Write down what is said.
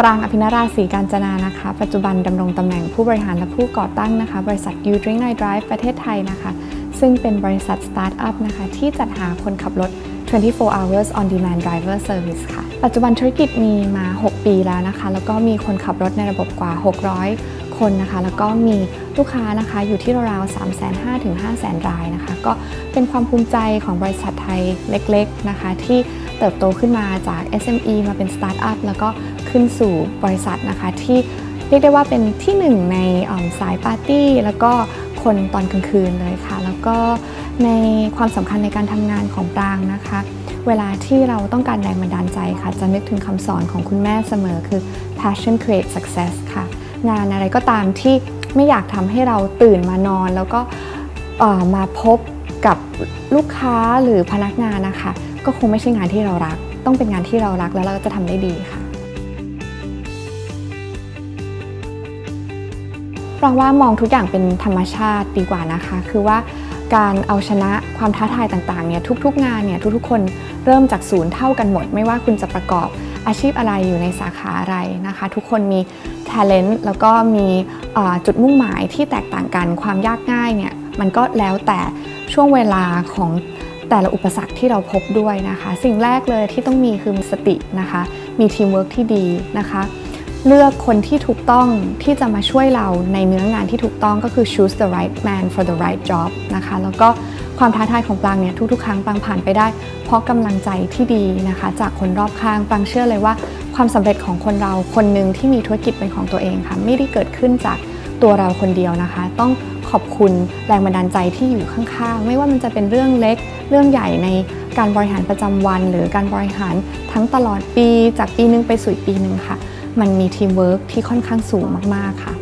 ปรางอภินาราศรีการจนานะคะ ปัจจุบันดำรงตำแหน่งผู้บริหารและผู้ก่อตั้งนะคะ บริษัท You Drink I Drive ประเทศไทยนะคะ ซึ่งเป็นบริษัทสตาร์ทอัพนะคะ ที่จัดหาคนขับรถ 24 hours on demand driver service ค่ะ ปัจจุบันธุรกิจมีมา 6 ปีแล้วนะคะ แล้วก็มีคนขับรถในระบบกว่า 600 คนนะคะ แล้วก็มีลูกค้านะคะอยู่ที่ราวๆ3 5 0 0 0ถึง5 0 0 0 0 รายนะคะ ก็เป็นความภูมิใจของบริษัทไทยเล็กๆนะคะ ที่เติบโตขึ้นมาจาก SME มาเป็นสตาร์ทอัพแล้วก็ขึ้นสู่บริษัทนะคะที่เรียกได้ว่าเป็นที่หนึ่งในอ่อมสายปาร์ตี้ แล้วก็คนตอนกลางคืนเลยค่ะ แล้วก็ในความสำคัญในการทำงานของปรางนะคะ เวลาที่เราต้องการแรงบันดาลใจค่ะ จะนึกถึงคำสอนของคุณแม่เสมอคือ passion create success ค่ะ งานอะไรก็ตามที่ไม่อยากทำให้เราตื่นมานอน แล้วก็มาพบกับลูกค้าหรือพนักงานนะคะ ก็คงไม่ใช่งานที่เรารัก ต้องเป็นงานที่เรารักแล้วเราก็จะทำได้ดีค่ะปรางว่ามองทุกอย่างเป็นธรรมชาติดีกว่านะคะ คือว่าการเอาชนะความท้าทายต่างๆเนี่ยทุกๆ งานเนี่ยทุกๆ คนเริ่มจากศูนย์เท่ากันหมด ไม่ว่าคุณจะประกอบอาชีพอะไรอยู่ในสาขาอะไรนะคะ ทุกคนมี talent แล้วก็มีจุดมุ่งหมายที่แตกต่างกันความยากง่ายเนี่ยมันก็แล้วแต่ช่วงเวลาของแต่ละอุปสรรคที่เราพบด้วยนะคะ สิ่งแรกเลยที่ต้องมีคือมีสตินะคะ มีทีมเวิร์กที่ดีนะคะ เลือกคนที่ถูกต้องที่จะมาช่วยเราในเนื้องานที่ถูกต้องก็คือ choose the right man for the right job นะคะ แล้วก็ ความท้าทายของปางเนี่ยทุกๆ ครั้งปางผ่านไปได้ เพราะกำลังใจที่ดีนะคะ จากคนรอบข้างปางเชื่อเลยว่า ความสำเร็จของคนเราคนหนึ่งที่มีธุรกิจเป็นของตัวเองค่ะ ไม่ได้เกิดขึ้นจากตัวเราคนเดียวนะคะ ต้องขอบคุณแรงบันดาลใจที่อยู่ข้างๆ ไม่ว่ามันจะเป็นเรื่องเล็กเรื่องใหญ่ในการบริหารประจำวัน หรือการบริหารทั้งตลอดปี จากปีหนึงไปสู่อีปีหนึ่งค่ะ มันมีทีมเวิร์กที่ค่อนข้างสูงมากๆค่ะ